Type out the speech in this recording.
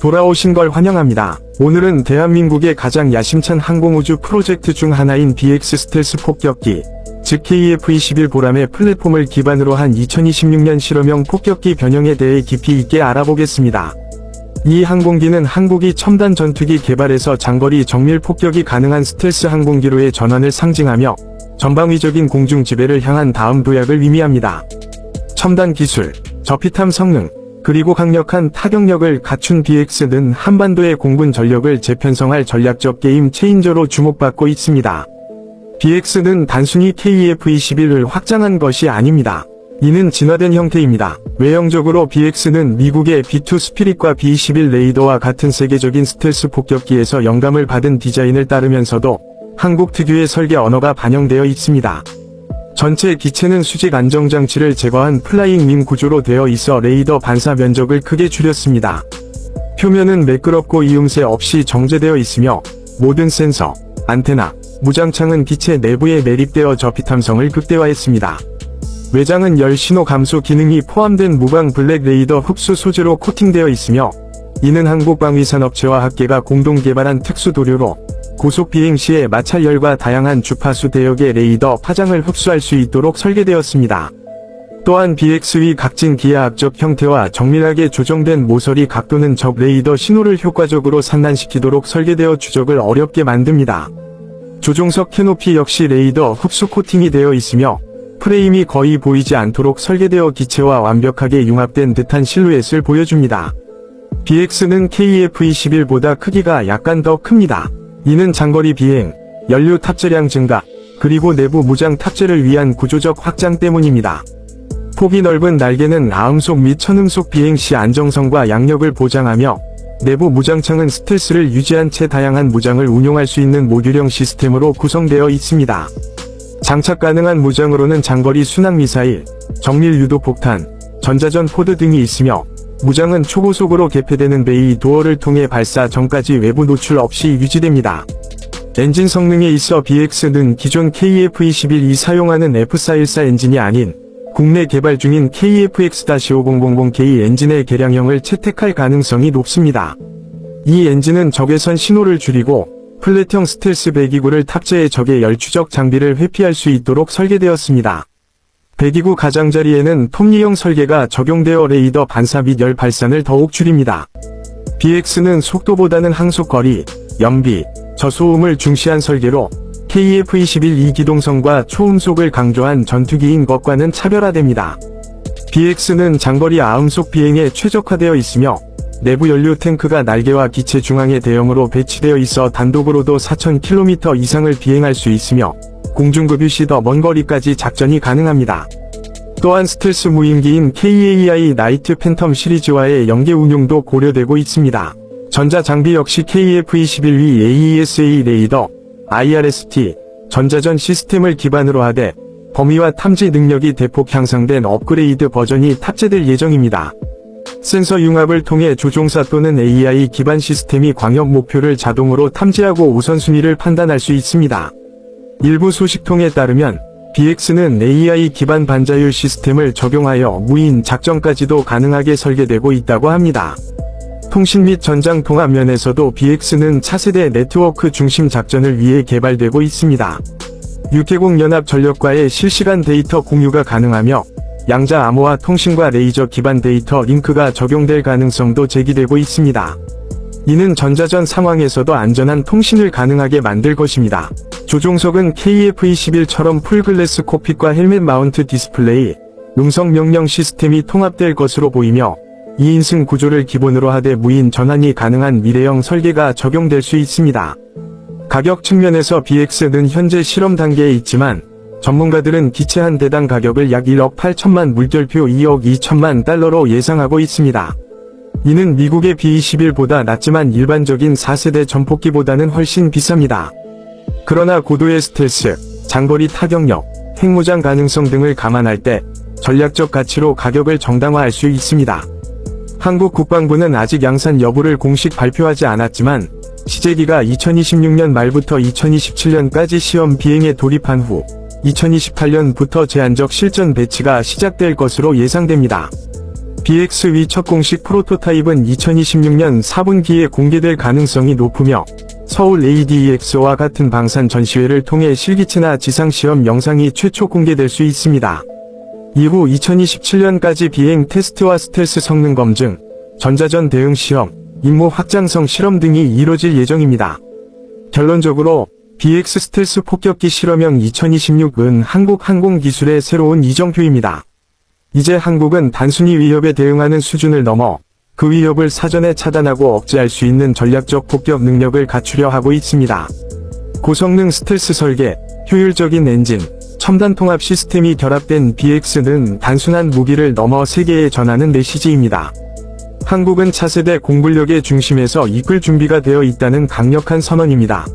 돌아오신 걸 환영합니다. 오늘은 대한민국의 가장 야심찬 항공우주 프로젝트 중 하나인 BX 스텔스 폭격기, 즉 KF-21 보람의 플랫폼을 기반으로 한 2026년 실험형 폭격기 변형에 대해 깊이 있게 알아보겠습니다. 이 항공기는 한국이 첨단 전투기 개발에서 장거리 정밀 폭격이 가능한 스텔스 항공기로의 전환을 상징하며 전방위적인 공중 지배를 향한 다음 도약을 의미합니다. 첨단 기술, 저피탐 성능, 그리고 강력한 타격력을 갖춘 BX는 한반도의 공군 전력을 재편성할 전략적 게임 체인저로 주목받고 있습니다. BX는 단순히 KF-21을 확장한 것이 아닙니다. 이는 진화된 형태입니다. 외형적으로 BX는 미국의 B2 스피릿과 B21 레이더와 같은 세계적인 스텔스 폭격기에서 영감을 받은 디자인을 따르면서도 한국 특유의 설계 언어가 반영되어 있습니다. 전체 기체는 수직 안정장치를 제거한 플라잉 윙 구조로 되어 있어 레이더 반사 면적을 크게 줄였습니다. 표면은 매끄럽고 이음새 없이 정제되어 있으며 모든 센서, 안테나, 무장창은 기체 내부에 매립되어 저피 탐성을 극대화했습니다. 외장은 열 신호 감소 기능이 포함된 무광 블랙 레이더 흡수 소재로 코팅되어 있으며 이는 한국 방위산업체와 학계가 공동 개발한 특수 도료로 고속 비행 시에 마찰열과 다양한 주파수 대역의 레이더 파장을 흡수할 수 있도록 설계되었습니다. 또한 BX의 각진 기하학적 형태와 정밀하게 조정된 모서리 각도는 적 레이더 신호를 효과적으로 산란시키도록 설계되어 추적을 어렵게 만듭니다. 조종석 캐노피 역시 레이더 흡수 코팅이 되어 있으며 프레임이 거의 보이지 않도록 설계되어 기체와 완벽하게 융합된 듯한 실루엣을 보여줍니다. BX는 KF-21보다 크기가 약간 더 큽니다. 이는 장거리 비행, 연료 탑재량 증가, 그리고 내부 무장 탑재를 위한 구조적 확장 때문입니다. 폭이 넓은 날개는 아음속 및 천음속 비행 시 안정성과 양력을 보장하며 내부 무장창은 스텔스를 유지한 채 다양한 무장을 운용할 수 있는 모듈형 시스템으로 구성되어 있습니다. 장착 가능한 무장으로는 장거리 순항미사일, 정밀 유도 폭탄, 전자전 포드 등이 있으며 무장은 초고속으로 개폐되는 베이 도어를 통해 발사 전까지 외부 노출 없이 유지됩니다. 엔진 성능에 있어 BX는 기존 KF-21이 사용하는 F414 엔진이 아닌 국내 개발 중인 KFX-5000K 엔진의 개량형을 채택할 가능성이 높습니다. 이 엔진은 적외선 신호를 줄이고 플랫형 스텔스 배기구를 탑재해 적의 열 추적 장비를 회피할 수 있도록 설계되었습니다. 배기구 가장자리에는 톱니형 설계가 적용되어 레이더 반사 및 열 발산을 더욱 줄입니다. BX는 속도보다는 항속거리, 연비, 저소음을 중시한 설계로 KF-21 2기동성과 초음속을 강조한 전투기인 것과는 차별화됩니다. BX는 장거리 아음속 비행에 최적화되어 있으며 내부 연료 탱크가 날개와 기체 중앙에 대형으로 배치되어 있어 단독으로도 4,000km 이상을 비행할 수 있으며 공중급유 시 더 먼 거리까지 작전이 가능합니다. 또한 스텔스 무인기인 KAI 나이트 팬텀 시리즈와의 연계 운용도 고려되고 있습니다. 전자 장비 역시 KF-21위 AESA 레이더, IRST, 전자전 시스템을 기반으로 하되 범위와 탐지 능력이 대폭 향상된 업그레이드 버전이 탑재될 예정입니다. 센서 융합을 통해 조종사 또는 AI 기반 시스템이 광역 목표를 자동으로 탐지하고 우선순위를 판단할 수 있습니다. 일부 소식통에 따르면 BX는 AI 기반 반자율 시스템을 적용하여 무인 작전까지도 가능하게 설계되고 있다고 합니다. 통신 및 전장 통합 면에서도 BX는 차세대 네트워크 중심 작전을 위해 개발되고 있습니다. 육해공 연합 전력과의 실시간 데이터 공유가 가능하며 양자 암호화 통신과 레이저 기반 데이터 링크가 적용될 가능성도 제기되고 있습니다. 이는 전자전 상황에서도 안전한 통신을 가능하게 만들 것입니다. 조종석은 KF-21처럼 풀글래스 코핏과 헬멧 마운트 디스플레이, 음성 명령 시스템이 통합될 것으로 보이며 2인승 구조를 기본으로 하되 무인 전환이 가능한 미래형 설계가 적용될 수 있습니다. 가격 측면에서 BX는 현재 실험 단계에 있지만 전문가들은 기체 한 대당 가격을 약 1억 8천만 물결표 2억 2천만 달러로 예상하고 있습니다. 이는 미국의 B-21보다 낮지만 일반적인 4세대 전폭기보다는 훨씬 비쌉니다. 그러나 고도의 스텔스, 장거리 타격력, 핵무장 가능성 등을 감안할 때 전략적 가치로 가격을 정당화할 수 있습니다. 한국 국방부는 아직 양산 여부를 공식 발표하지 않았지만 시제기가 2026년 말부터 2027년까지 시험 비행에 돌입한 후 2028년부터 제한적 실전 배치가 시작될 것으로 예상됩니다. BX-위 첫 공식 프로토타입은 2026년 4분기에 공개될 가능성이 높으며 서울 ADEX와 같은 방산 전시회를 통해 실기체나 지상시험 영상이 최초 공개될 수 있습니다. 이후 2027년까지 비행 테스트와 스텔스 성능 검증, 전자전 대응 시험, 임무 확장성 실험 등이 이뤄질 예정입니다. 결론적으로 BX 스텔스 폭격기 실험형 2026은 한국 항공기술의 새로운 이정표입니다. 이제 한국은 단순히 위협에 대응하는 수준을 넘어 그 위협을 사전에 차단하고 억제할 수 있는 전략적 폭격 능력을 갖추려 하고 있습니다. 고성능 스텔스 설계, 효율적인 엔진, 첨단 통합 시스템이 결합된 BX는 단순한 무기를 넘어 세계에 전하는 메시지입니다. 한국은 차세대 공군력의 중심에서 이끌 준비가 되어 있다는 강력한 선언입니다.